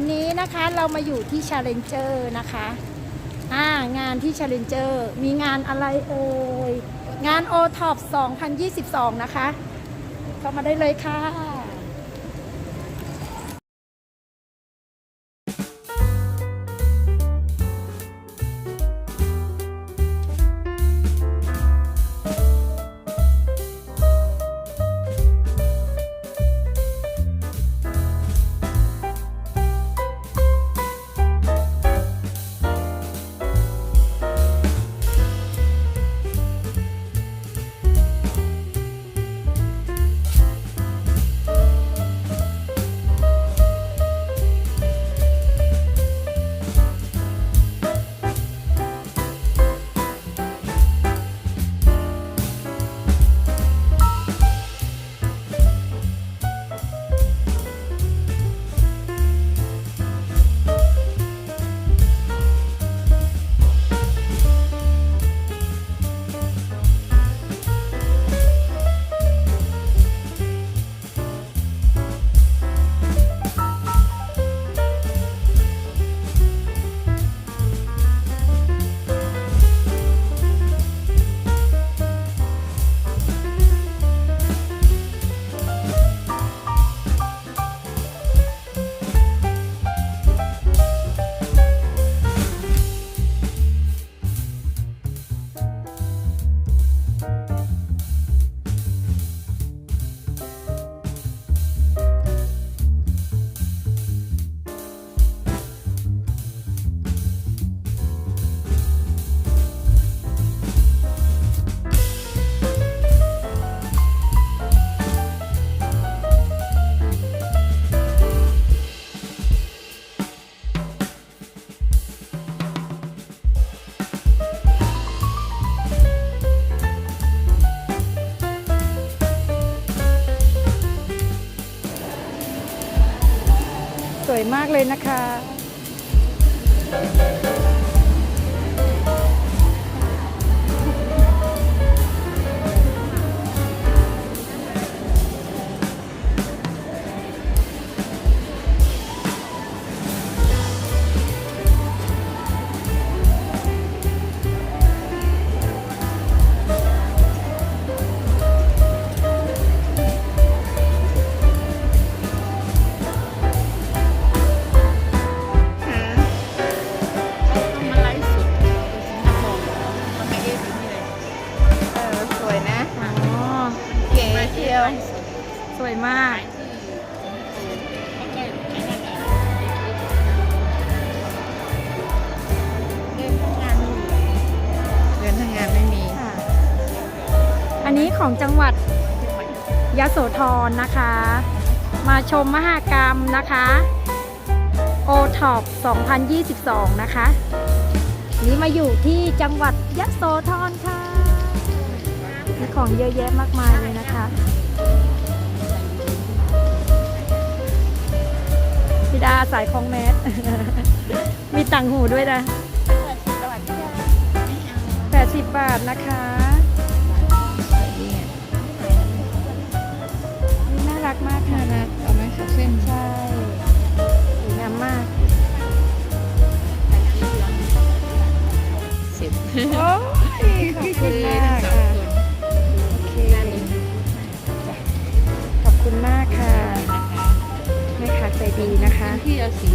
วันนี้นะคะเรามาอยู่ที่ Challenger นะคะอ่างานที่ Challenger มีงานอะไรเอ่ย งาน o t o p 2022 นะคะ เข้ามาได้เลยค่ะ นะคะ ชมมหากรรมนะคะ o t o p 2022 นะคะ นี่มาอยู่ที่จังหวัดยะโสธรค่ะมีของเยอะแยะมากมายเลยนะคะพี่ดาสายคองแมส มีตังหูด้วยนะ80 บาทนะคะนี่น่ารักมากค่ะน่ารัก เอาไหมสักเส้นใช่สวยงามมากสิบโอ้ยขอบคุณมากค่ะโอเคจ้ะขอบคุณมากค่ะแม่ค้าใจดีนะคะที่เอาสี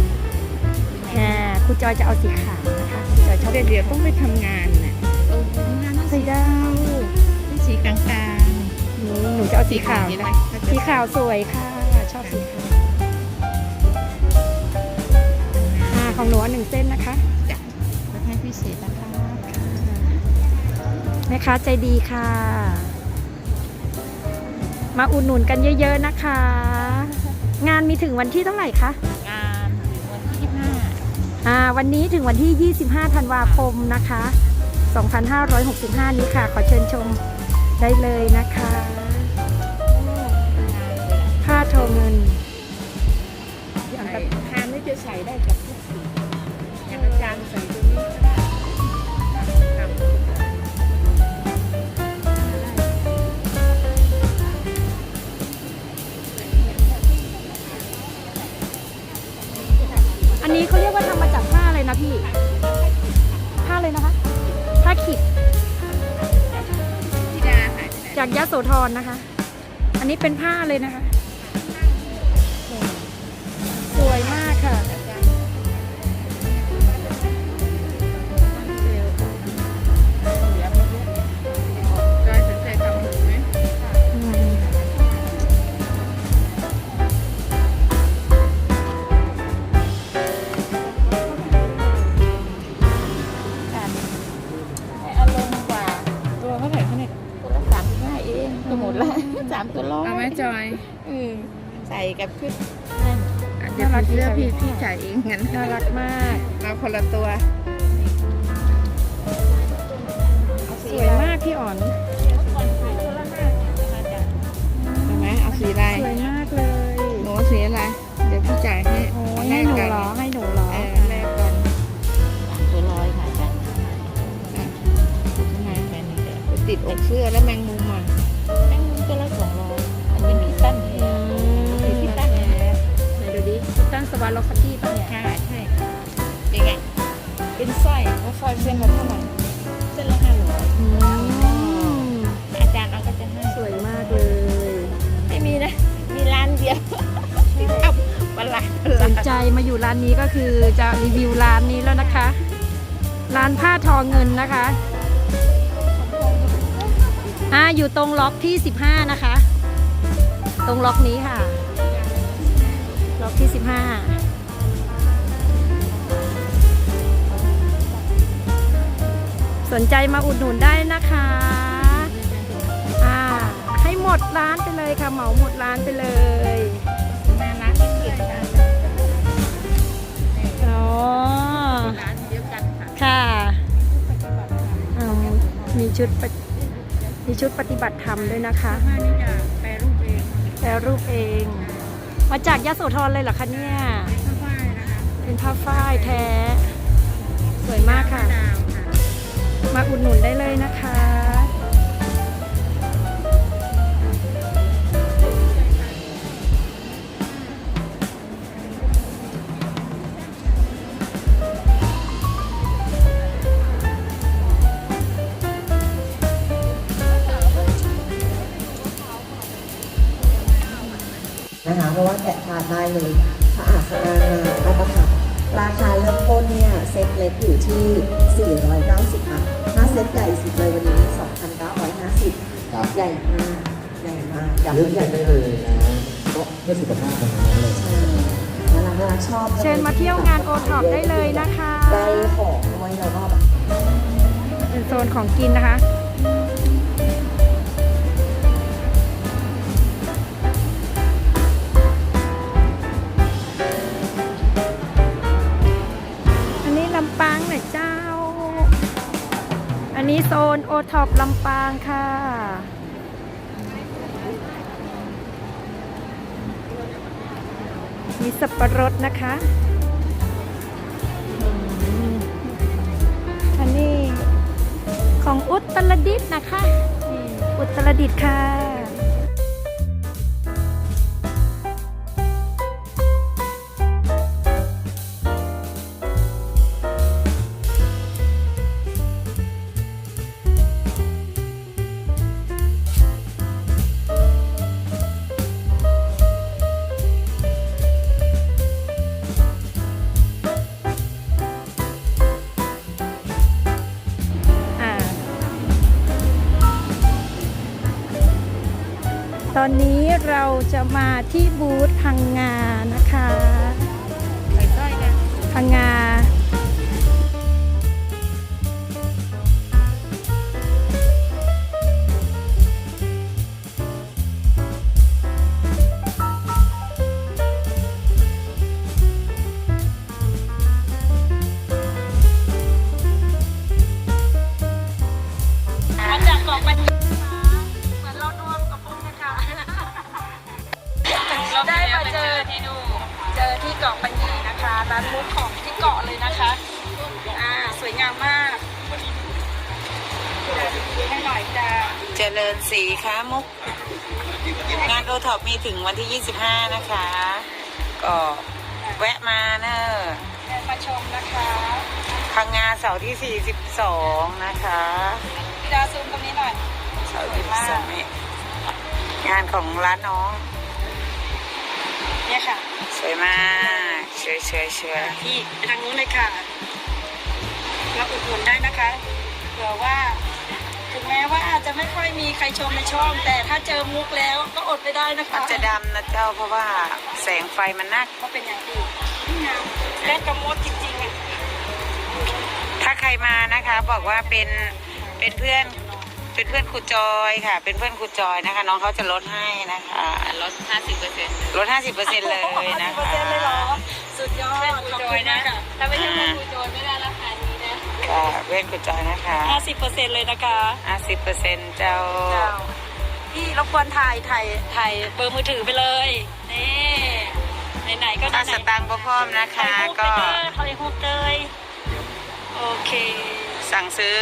อ่าคุณจอยจะเอาสีขาวนะคะคุณจอยชอบเดี๋ยวเดี๋ยวต้องไปทำงานน่ะเอองานต้องใส่สีดาวสีกลางนี่หนูจะเอาๆสีขาวนี้นะนะสีขาวสวยค่ะ ของหนูอันหนึ่งเส้นนะคะจ้ะแล้วให้พิเศษนะคะแม่ค้าใจดีค่ะ มาอุดหนุนกันเยอะๆนะคะ งานมีถึงวันที่เท่าไหร่คะงานถึงวันที่ยี่สิบห้าอ่าวันนี้ถึงวันที่ 25ธันวาคมนะคะ 2565 นี้ค่ะ ขอเชิญชมได้เลยนะคะผ้าโทเงินอย่างแบบคานนี่จะใส่ได้กับทุกสีอย่างใส่ตัวนี้อันนี้เขาเรียกว่าทำมาจากผ้าอะไรนะพี่ ผ้าเลยนะคะ ผ้าขิดธิดาค่ะจากยะโสธรนะคะ อันนี้เป็นผ้าเลยนะคะ นี้ก็คือจะรีวิวร้านนี้แล้วนะคะ ร้านผ้าทอเงินนะคะอ่าอยู่ตรงล็อกที่ 15 นะคะ ตรงล็อกนี้ค่ะ ล็อกที่ 15สนใจมาอุดหนุนได้นะคะ อ่า ให้หมดร้านไปเลยค่ะ เหมาหมดร้านไปเลยมาร้านเกียรติ ร้านเดียวกันค่ะค่ะอืมมีชุดปฏิมีชุดปฏิบัติธรรมด้วยนะคะ ผ้านี่จะแปรรูปเองแปรรูปเอง มาจากยะโสธรเลยเหรอคะเนี่ยผ้าฝ้ายนะคะเป็นผ้าฝ้ายแท้ สวยมากค่ะ ดาวค่ะ มาอุดหนุนได้เลยนะคะ นะคะ เพราะว่าแกะทานได้เลยสะอาดสะอาดงามมาตรฐานราคาเริ่มต้นเนี่ยเซ็ตเล็กอยู่ที่ 490 บาท ถ้าเซ็ตใหญ่สุดเลยวันนี้2,950ครับใหญ่มากใหญ่มากเลือกใหญ่ได้เลยนะก็เพื่อสุขภาพของเราเลยใช่น่ารักน่ารักชอบเชิญมาเที่ยวงานโอท็อปได้เลยนะคะ ได้ของด้วยแล้วก็แบบ เป็นโซนของกินนะคะ นี้โซนโอท็อปลำปางค่ะ มีสับปะรดนะคะอันนี้ของอุตรดิตถ์นะคะ อุตรดิตถ์ค่ะ จะมาที่บูธพังงานะคะใส่สร้อยกันพังงามา เจริญศรีค้ามุก งานโอท็อปมีถึงวันที่ 25 นะคะ ก็แวะมาเนอะมาชมนะคะพังงาเสาร์ที่ 42 นะคะพี่ดาซูมตรงนี้หน่อยเสาร์ที่สองนี่งานของร้านน้อง เนี่ยค่ะ สวยมากเฉยเฉยเฉยที่ทางนู้นเลยค่ะเราอุดหนุนได้นะคะเผื่อว่าถึง แม้ว่าอาจจะไม่ค่อยมีใครชมในช่อง แต่ถ้าเจอมุกแล้วก็อดไม่ได้นะคะมันจะดำนะเจ้าเพราะว่าแสงไฟมันนักก็เป็นอย่างดีนี่งามเล่นกับมดจริงๆอะถ้าใครมานะคะบอกว่าเป็นเป็นเพื่อนเป็นเพื่อนครูจอยค่ะ เป็นเพื่อนครูจอยนะคะ น้องเขาจะลดให้นะคะลด 50เปอร์เซ็นต์ลด 50เปอร์เซ็นต์เลยนะเปอร์คะเซ็นต์เลยเหรอสุดยอดขอบคุณนะค่ะ ถ้าไม่ใช่เพื่อนครูโจนไม่ได้ราคานี้ นะค่ะเพื่อนครูจอยนะคะห้าสิบเปอร์เซ็นต์เลยนะคะ50เปอร์เซ็นต์เจ้าพี่รบกวนถ่ายถ่ายถ่ายเบอร์มือถือไปเลย นี่ไหนๆก็ถ้าไหนสตางค์บ่พร้อมนะคะก็ก็ถ่ายรูปเลยโอเค สั่งซื้อ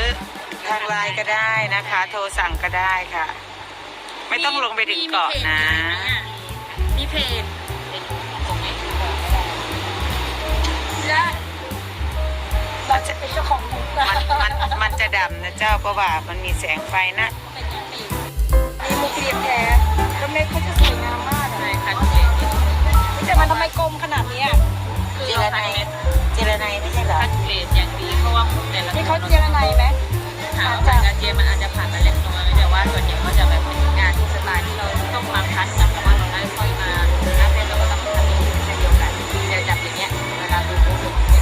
ทางไลน์ก็ได้นะคะ โทรสั่งก็ได้ค่ะ ไม่ต้องลงไปถึงเกาะนะ มีเพจ เราจะเป็นเจ้าของมุกนะมันมันมันจะดำนะเจ้าเพราะว่ามันมีแสงไฟนะเป็นอย่างดีนี่มุกเรียบแท้แล้วเม็ดเขาจะสวยงามมากอะแต่มันทำไมกลมขนาดเนี้ยเจรไนยเจรไนยไม่ใช่เหรอคัดเกรดอย่างดีเพราะว่าแต่ละนี่เขาเจรไนไหมถามว่าการเจมันอาจจะผ่านมาเล็กน้อยแต่ว่าส่วนใหญ่ก็จะแบบเป็นงานที่สไตล์ที่เราต้องมาคัดกับแต่ว่าเราได้ค่อยมาหน้าเต้นเราก็ต้องทำในเช่นเดียวกันเดี๋ยวจับอย่างเงี้ยเวลาดูโพสเ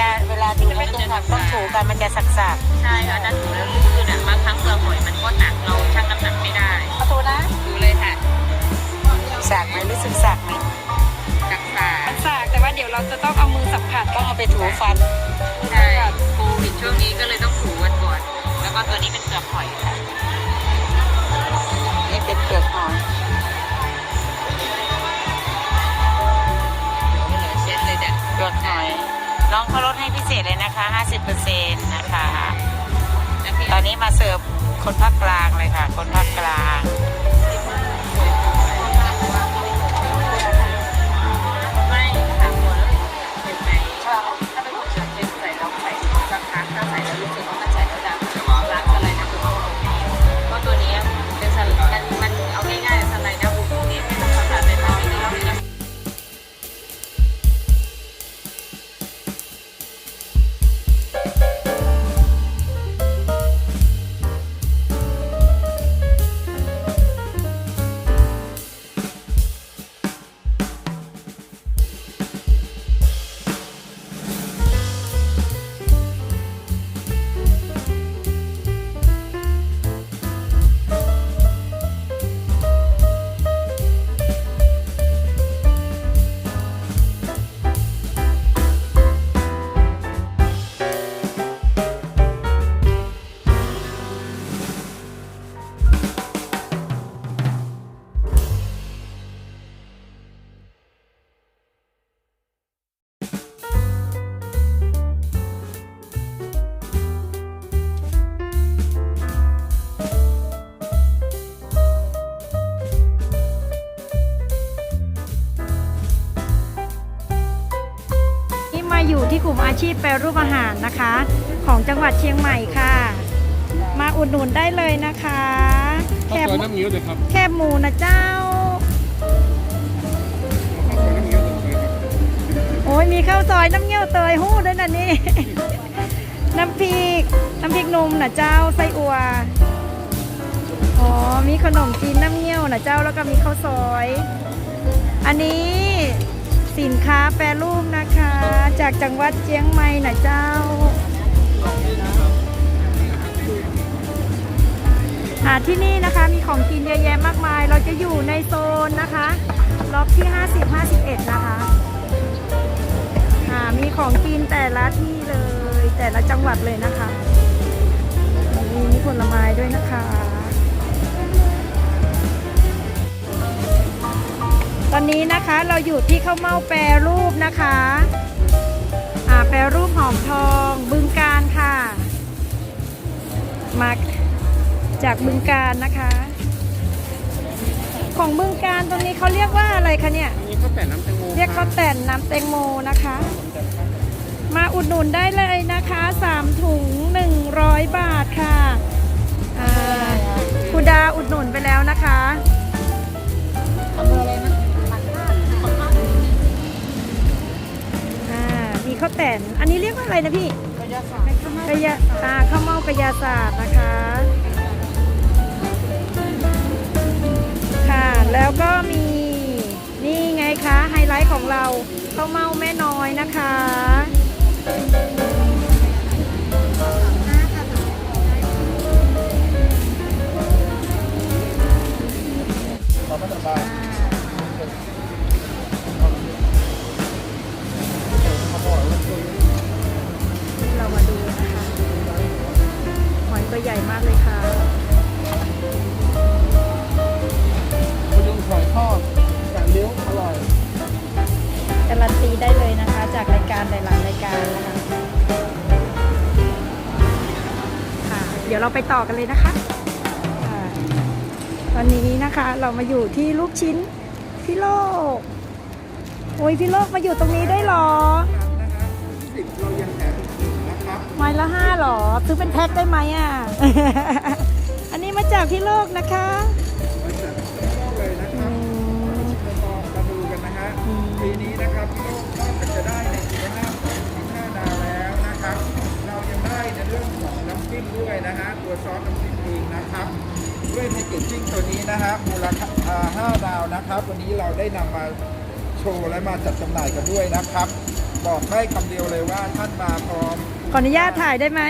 นี่ยเอาเวลาเวลาดูไม่ต้องทำต้องถูกันมันจะสักใช่ค่ะถ้าถูแล้วลื่นอะบางครั้งเปลือกหอยมันก็หนักเราชั่งน้ำหนักไม่ได้ประตูนะดูเลยค่ะๆสักไหมรู้สึกสักไหมกักษามันสากแต่ว่าเดี๋ยวเราจะต้องเอามือสัมผัสต้องเอาไปถูฟันใช่โควิดช่วงนี้ก็เลยต้องถูกันก่อนแล้วก็ตัวนี้เป็นเปลือกหอยค่ะนี่เป็นเปลือกหอยก็เลยเช็ดเลยเนี่ยเปลือกหอย น้องเขาลดให้พิเศษเลยนะคะ 50%นะคะแล้วพี่ตอนนี้มาเสิร์ฟคนภาคกลางเลยค่ะ คนภาคกลาง มาอยู่ที่กลุ่มอาชีพแปรรูปอาหารนะคะ ของจังหวัดเชียงใหม่ค่ะ มาอุดหนุนได้เลยนะคะแคบข้าวซอยน้ำเงี้ยวเลยครับแคบหมูนะเจ้าข้าวซอยน้ำเงี้ยวเลยครับโอ้ยมีข้าวซอยน้ำเงี้ยวเตยหู้ด้วยนะนี่ น้ำพริก น้ำพริกหนุ่มนะเจ้าไส้อัวอ๋อมีขนมจีนน้ำเงี้ยวนะเจ้าแล้วก็มีข้าวซอย อันนี้ สินค้าแปรรูปนะคะ จากจังหวัดเชียงใหม่นะเจ้า อ่าที่นี่นะคะมีของกินเยอะแยะมากมาย เราจะอยู่ในโซนนะคะล็อกที่ 50 51 นะคะอ่ามีของกินแต่ละที่เลย แต่ละจังหวัดเลยนะคะ มีมีผลไม้ด้วยนะคะ ตอนนี้นะคะเราอยู่ที่ข้าวเม่าแปรรูปนะคะอ่าแปรรูปหอมทองบึงการค่ะ มาจากบึงการนะคะโของบึงการตรงนี้เขาเรียกว่าอะไรคะเนี่ยอันนี้ข้าวแต่น้ำแตงโมเรียกข้าวแต่นน้ำแตงโมนะคะ มาอุดหนุนได้เลยนะคะ3ถุง100บาทค่ะอ่าคุณดาอุดหนุนไปแล้วนะคะ ข้าวแต่นอันนี้เรียกว่าอะไรนะพี่กระยาศาสตร์กระยาอ่าข้าวเม่ากระยาศาสตร์นะคะ ค่ะ แล้วก็มีนี่ไงคะไฮไลท์ของเราข้าวเม่าแม่น้อยนะคะเรา ยวเราไปต่อกันเลยนะคะค่ะตอนนี้นะคะเรามาอยู่ที่ลูกชิ้นพี่โลก โอ้ยพี่โลกมาอยู่ตรงนี้ได้เหรอสิบเรายังแถมอีกนะครับไม้ละห้าเหรอ ซื้อเป็นแพ็คได้ไหมอะ อันนี้มาจากพี่โลกนะคะ โชว์และมาจัดจำหน่ายกันด้วยนะครับ บอกได้คำเดียวเลยว่าท่านมาพร้อมขออนุญาตถ่ายได้ไหม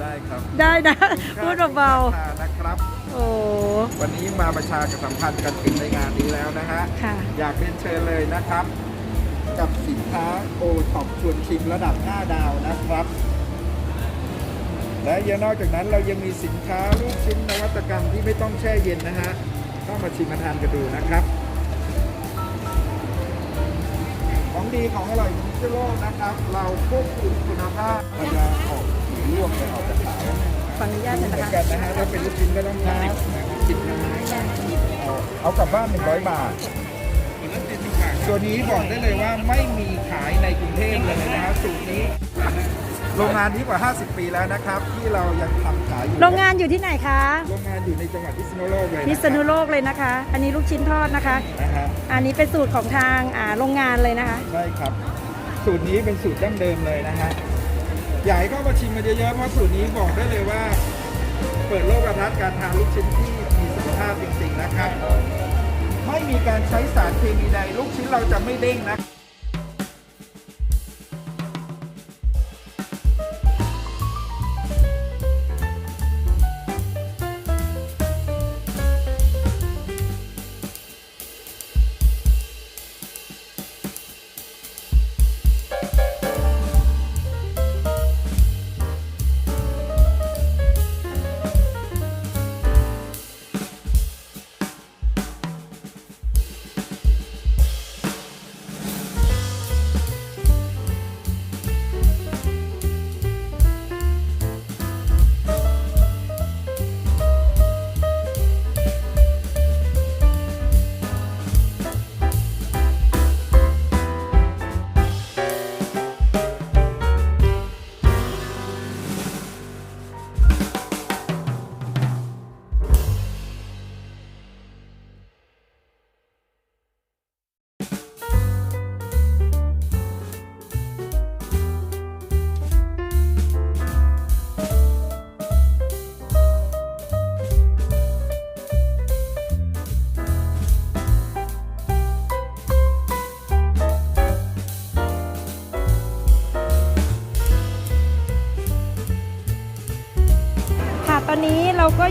ได้ครับได้นะ พูดเบาๆนะครับๆโอ้วันนี้มาประชาสัมพันธ์กันถึงในงานนี้แล้วนะฮะ ค่ะ อยากเรียนเชิญเลยนะครับ กับสินค้าโอท็อปชวนชิมระดับ 5 ดาวนะครับ และยังนอกจากนั้นเรายังมีสินค้าลูกชิ้นนวัตกรรมที่ไม่ต้องแช่เย็นนะฮะต้องมาชิมมาทานกันดูนะครับ ดีของอร่อยของทั่วโลกนะครับ เราควบคุมคุณภาพมันจะออกสีร่วงไม่ออกจากขาวขออนุญาตเหนะมือนคะกันนะฮะถ้าเป็นลูกชิ้นก็ต้องทานชิ้นะเอาเอากลับบ้าน 100 บาท ตัวนี้บอกได้เลยว่าไม่มีขายในกรุงเทพเลยนะฮะสูตรนี้ โรงงานนี้กว่า 50 ปีแล้วนะครับ ที่เรายังทำขายอยู่โรงงานอยู่ที่ไหนคะ โรงงานอยู่ในจังหวัดพิษณุโลกเลยะครับพิษณุโลกเลยนะคะ อันนี้ลูกชิ้นทอดนะคะ นะฮะอันนี้เป็นสูตรของทางอ่าโรงงานเลยนะคะ ใช่ครับ สูตรนี้เป็นสูตรดั้งเดิมเลยนะฮะอยากให้เข้ามาชิมมาเยอะๆเพราะสูตรนี้บอกได้เลยว่า เปิดโลกทัศน์การทานลูกชิ้นที่มีสุขภาพจริงๆนะครับ ไม่มีการใช้สารเคมีใดลูกชิ้นเราจะไม่เด้งนะค่ะ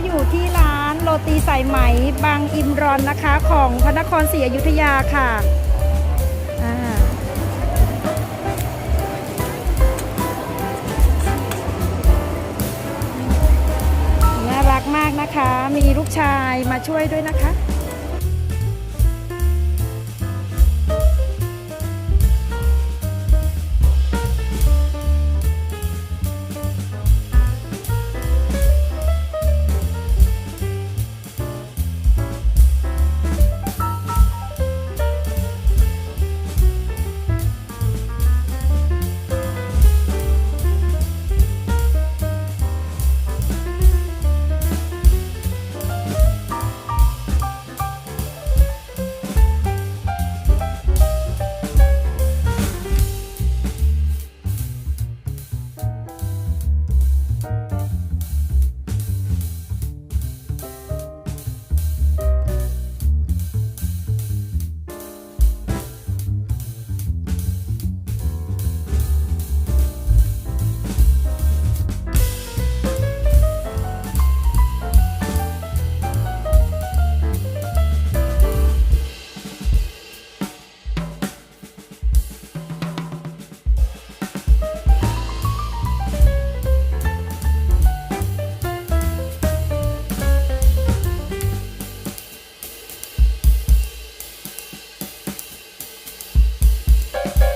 อยู่ที่ร้านโรตีสายไหมบางอิมรอนนะคะ ของพระนครศรีอยุธยาค่ะน่ารักมากนะคะ มีลูกชายมาช่วยด้วยนะคะ